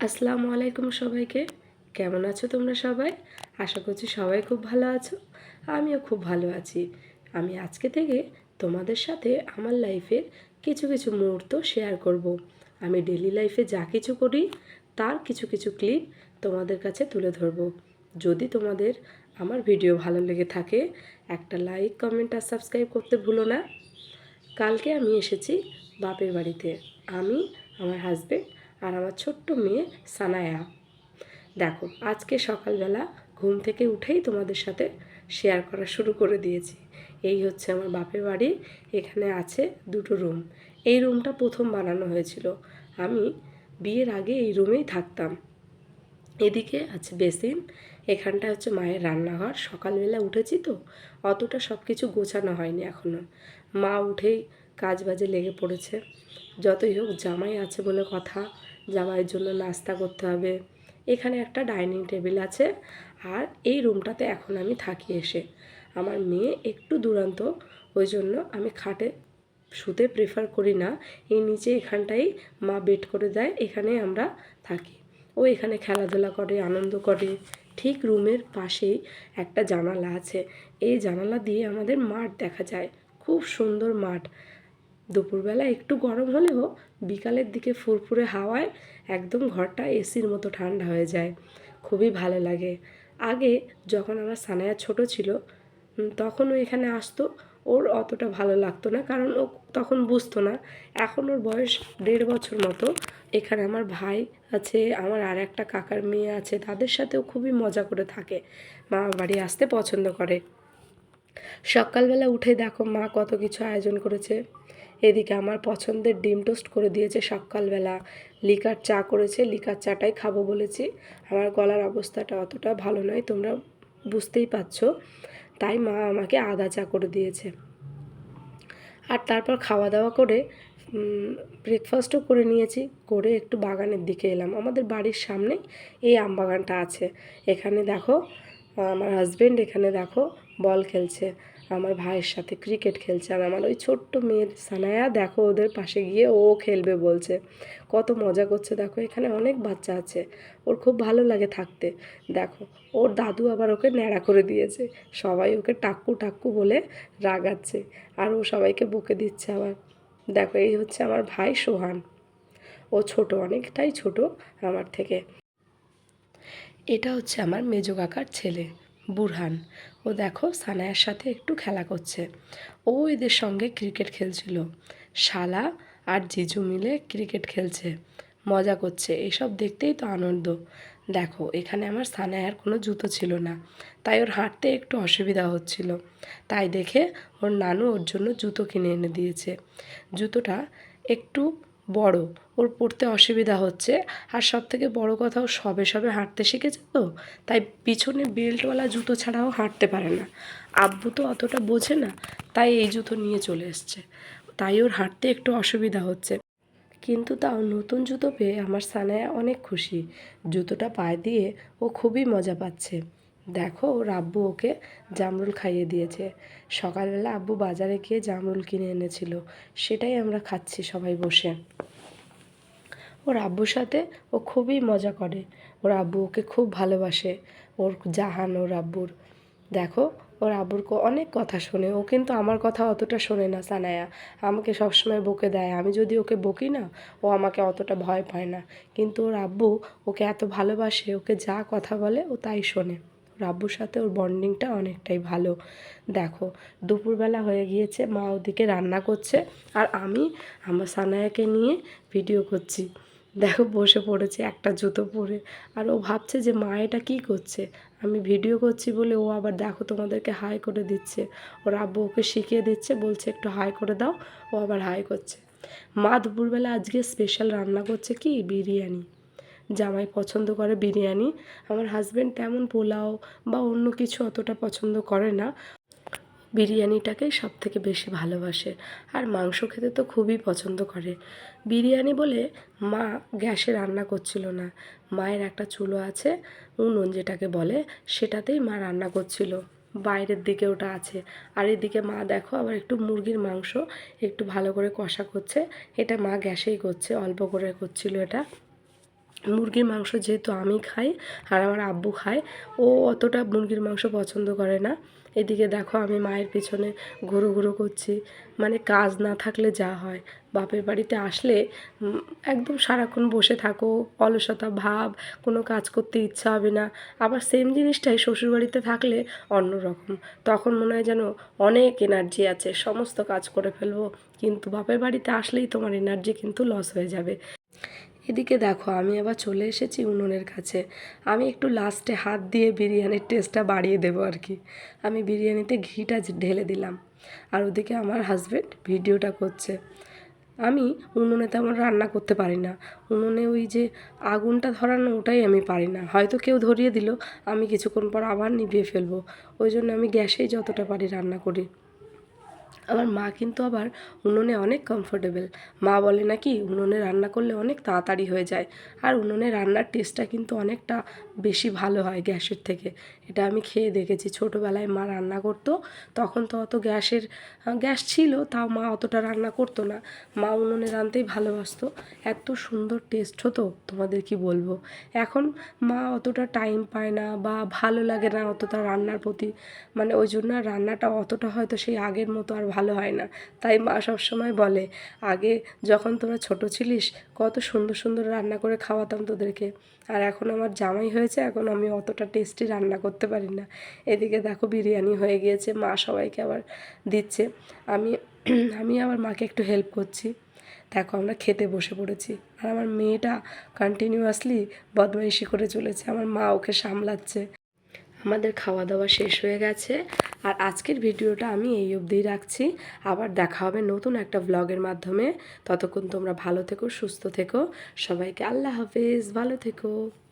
আসসালামু আলাইকুম সবাইকে। কেমন আছো তোমরা সবাই? আশা করছি সবাই খুব ভালো আছো। আমিও খুব ভালো আছি। আমি আজকে থেকে তোমাদের সাথে আমার লাইফের কিছু কিছু মুহূর্ত শেয়ার করব। আমি ডেলি লাইফে যা কিছু করি, তার কিছু কিছু ক্লিপ তোমাদের কাছে তুলে ধরব। যদি তোমাদের আমার ভিডিও ভালো লেগে থাকে, একটা লাইক কমেন্ট আর সাবস্ক্রাইব করতে ভুলো না। কালকে আমি এসেছি বাপের বাড়িতে। আমি, আমার হাজবেন্ড আর আমার ছোট্ট মেয়ে সানায়া। দেখো, আজকে সকালবেলা ঘুম থেকে উঠেই তোমাদের সাথে শেয়ার করা শুরু করে দিয়েছি। এই হচ্ছে আমার বাপের বাড়ি, এখানে আছে দুটো রুম এই রুমটা প্রথম বানানো হয়েছিল। আমি বিয়ের আগে এই রুমেই থাকতাম। এদিকে আছে বেসিন এখানটা হচ্ছে মায়ের রান্নাঘর। সকালবেলা উঠেছি তো, অতটা সব কিছু গোছানো হয়নি এখনও মা উঠেই কাজ বাজে লেগে পড়েছে। যতই হোক, জামাই আছে বলে কথা, জামাইয়ের জন্য নাস্তা করতে হবে। এখানে একটা ডাইনিং টেবিল আছে আর এই রুমটাতে এখন আমি থাকি এসে। আমার মেয়ে একটু দুরান্ত, ওই জন্য আমি খাটে শুতে প্রেফার করি না। এই নিচে এখানটাই মা বেড করে দেয়, এখানে আমরা থাকি। ও এখানে খেলাধুলা করে, আনন্দ করে। ঠিক রুমের পাশেই একটা জানালা আছে। এই জানালা দিয়ে আমাদের মাঠ দেখা যায়। খুব সুন্দর মাঠ। দুপুরবেলা একটু গরম হলেও বিকালের দিকে ফুরফুরে হাওয়ায় একদম ঘরটা এসির মতো ঠান্ডা হয়ে যায়। খুবই ভালো লাগে। আগে যখন আমার সানায়া ছোট ছিল তখন ও এখানে আসতো। ওর অতটা ভালো লাগতো না, কারণ ও তখন বুঝতো না। এখন ওর বয়স দেড় বছর মতো। এখানে আমার ভাই আছে, আমার আর একটা কাকার মেয়ে আছে, তাদের সাথেও খুবই মজা করে থাকে। মামা বাড়ি আসতে পছন্দ করে। সকালবেলা উঠে দেখো মা কত কিছু আয়োজন করেছে। এদিকে আমার পছন্দের ডিম টোস্ট করে দিয়েছে সকালবেলা। লিকার চা করেছে, লিকার চাটাই খাব বলেছি। আমার গলার অবস্থাটা অতটা ভালো নয়, তোমরা বুঝতেই পারছ। তাই মা আমাকে আদা চা করে দিয়েছে। আর তারপর খাওয়া দাওয়া করে ব্রেকফাস্টও করে নিয়েছি, করে একটু বাগানের দিকে এলাম। আমাদের বাড়ির সামনেই এই আম বাগানটা আছে। এখানে দেখো, আমার হাজব্যান্ড এখানে দেখো, বল খেলছে। আমার ভাইয়ের সাথে ক্রিকেট খেলছে আর আমার ওই ছোট্ট মেয়ের সানায়া, দেখো ওদের পাশে গিয়ে ও খেলবে বলছে। কত মজা করছে, দেখো এখানে অনেক বাচ্চা আছে, ওর খুব ভালো লাগে থাকতে। দেখো, ওর দাদু আবার ওকে ন্যাড়া করে দিয়েছে, সবাই ওকে টাক্কু টাক্কু বলে রাগাচ্ছে আর ও সবাইকে বকে দিচ্ছে আবার। দেখো, এই হচ্ছে আমার ভাই সোহান। ও ছোট, অনেকটাই ছোট আমার থেকে। এটা হচ্ছে আমার মেজো কাকার ছেলে। বুরহান। ও দেখো সানায়ার সাথে একটু খেলা করছে। ও এদের সঙ্গে ক্রিকেট খেলছিল। শালা আর জিজু মিলে ক্রিকেট খেলছে। মজা করছে। এসব দেখতেই তো আনন্দ। দেখো, এখানে আমার সানায়ার কোনো জুতো ছিল না। তাই ওর হাঁটতে একটু অসুবিধা হচ্ছিল। তাই দেখে ওর নানু ওর জন্য জুতো কিনে এনে দিয়েছে। জুতোটা একটু বড়। ওর পড়তে অসুবিধা হচ্ছে। আর সব থেকে বড় কথা, ও সবে সবে হাঁটতে শিখেছে তো, তাই পিছনে বেল্টওয়ালা জুতো ছাড়াও হাঁটতে পারে না। আব্বু তো অতটা বোঝে না, তাই এই জুতো নিয়ে চলে এসছে। তাই ওর হাঁটতে একটু অসুবিধা হচ্ছে। কিন্তু তাও নতুন জুতো পেয়ে আমার সানায়া অনেক খুশি। জুতোটা পায়ে দিয়ে ও খুবই মজা পাচ্ছে। দেখো ওর আব্বু ওকে জামরুল খাইয়ে দিয়েছে। সকালবেলা আব্বু বাজারে গিয়ে জামরুল কিনে এনেছিল। সেটাই আমরা খাচ্ছি সবাই বসে। ওর আব্বুর সাথে ও খুবই মজা করে। ওর আব্বু ওকে খুব ভালোবাসে। ওর জাহান ওর আব্বুর দেখো ওর আব্বুর অনেক কথা শোনে। ও কিন্তু আমার কথা অতটা শোনে না, সানায়া। আমাকে সবসময় বকে দেয়। আমি যদি ওকে বকি না, ও আমাকে অতটা ভয় পায় না। কিন্তু ওর আব্বু ওকে এত ভালোবাসে, ওকে যা কথা বলে ও তাই শোনে। ওর আব্বুর সাথে ওর বন্ডিংটা অনেকটাই ভালো। দেখো, দুপুরবেলা হয়ে গিয়েছে, মা ওদিকে রান্না করছে, আর আমি আমার সানায়াকে নিয়ে ভিডিও করছি। দেখো, বসে পড়েছে, একটা জুতো পরে। আর ও ভাবছে যে, মা, এটা কী করছে? আমি ভিডিও করছি বলে ও আবার দেখো তোমাদেরকে হাই করে দিচ্ছে। ওর আব্বু ওকে শিখিয়ে দিচ্ছে, বলছে, একটু হাই করে দাও। ও আবার হাই করছে। মা দুপুরবেলা আজকে স্পেশাল রান্না করছে কি? বিরিয়ানি। জামাই পছন্দ করে বিরিয়ানি। আমার হাজব্যান্ড তেমন পোলাও বা অন্য কিছু অতটা পছন্দ করে না। বিরিয়ানিটাকেই সব থেকে বেশি ভালোবাসে আর মাংস খেতে তো খুবই পছন্দ করে। বিরিয়ানি বলে মা গ্যাসে রান্না করছিল না। মায়ের একটা চুলো আছে, উনুন যেটাকে বলে, সেটাতেই মা রান্না করছিল। বাইরের দিকে ওটা আছে। আর এদিকে মা দেখো আবার একটু মুরগির মাংস একটু ভালো করে কষা করছে। এটা মা গ্যাসেই করছে, অল্প করে করছিল এটা। মুরগির মাংস যেহেতু আমি খাই আর আমার আব্বু খায়, ও অতটা মুরগির মাংস পছন্দ করে না। এদিকে দেখো আমি মায়ের পিছনে ঘুরো ঘুরো করছি মানে কাজ না থাকলে যা হয়। বাপের বাড়িতে আসলে একদম সারাক্ষণ বসে থাকো, অলসতা ভাব, কোনো কাজ করতে ইচ্ছা হবে না। আবার সেম জিনিসটাই শ্বশুরবাড়িতে থাকলে অন্যরকম। তখন মনে হয় যেন অনেক এনার্জি আছে, সমস্ত কাজ করে ফেলব, কিন্তু বাপের বাড়িতে আসলেই তোমার এনার্জি কিন্তু লস হয়ে যাবে। এদিকে দেখো, আমি আবার চলে এসেছি উনুনের কাছে। আমি একটু লাস্টে হাত দিয়ে বিরিয়ানির টেস্টটা বাড়িয়ে দেবো আর কি। আমি বিরিয়ানিতে ঘিটা ঢেলে দিলাম। আর ওদিকে আমার হাজব্যান্ড ভিডিওটা করছে। আমি উনুনে তেমন রান্না করতে পারি না। উনুনে ওই যে আগুনটা ধরানো ওটাই আমি পারি না। হয়তো কেউ ধরিয়ে দিল, আমি কিছুক্ষণ পর আবার নিভিয়ে ফেলব। ওই জন্য আমি গ্যাসেই যতটা পারি রান্না করি। আমার মা কিন্তু আবার উনুনে অনেক কমফোর্টেবল মা বলে নাকি উনুনে রান্না করলে অনেক তাড়াতাড়ি হয়ে যায়। আর উনুনে রান্নার টেস্টটা কিন্তু অনেকটা বেশি ভালো হয় গ্যাসের থেকে। এটা আমি খেয়ে দেখেছি। ছোটোবেলায় মা রান্না করতো, তখন তো অত গ্যাসের গ্যাস ছিল, তাও মা অতটা রান্না করতো না। মা উনুনে রাঁধতেই ভালোবাসতো। এত সুন্দর টেস্ট হতো, তোমাদের কি বলব? এখন মা অতটা টাইম পায় না বা ভালো লাগে না অতটা রান্নার প্রতি। মানে ওই জন্য রান্নাটা অতটা হয়তো সেই আগের মতো আর ভালো হয় না। তাই মা সবসময় বলে, আগে যখন তোরা ছোট ছিলিস, কত সুন্দর সুন্দর রান্না করে খাওয়াতাম তোদেরকে। আর এখন আমার জামাই হয়েছে, এখন আমি অতটা টেস্টি রান্না করতে পারি না। এদিকে দেখো বিরিয়ানি হয়ে গিয়েছে, মা সবাইকে আবার দিচ্ছে। আমি আমি আমার মাকে একটু হেল্প করছি। দেখো আমরা খেতে বসে পড়েছি। আর আমার মেয়েটা কন্টিনিউয়াসলি বদমাইশি করে চলেছে। আমার মা ওকে সামলাচ্ছে। আমাদের খাওয়া দাওয়া শেষ হয়ে গেছে। আর আজকের ভিডিওটা আমি এই অবধিই রাখছি। আবার দেখা হবে নতুন একটা ব্লগের মাধ্যমে। ততক্ষণ তোমরা ভালো থেকো, সুস্থ থেকো। সবাইকে আল্লাহ হাফেজ। ভালো থেকো।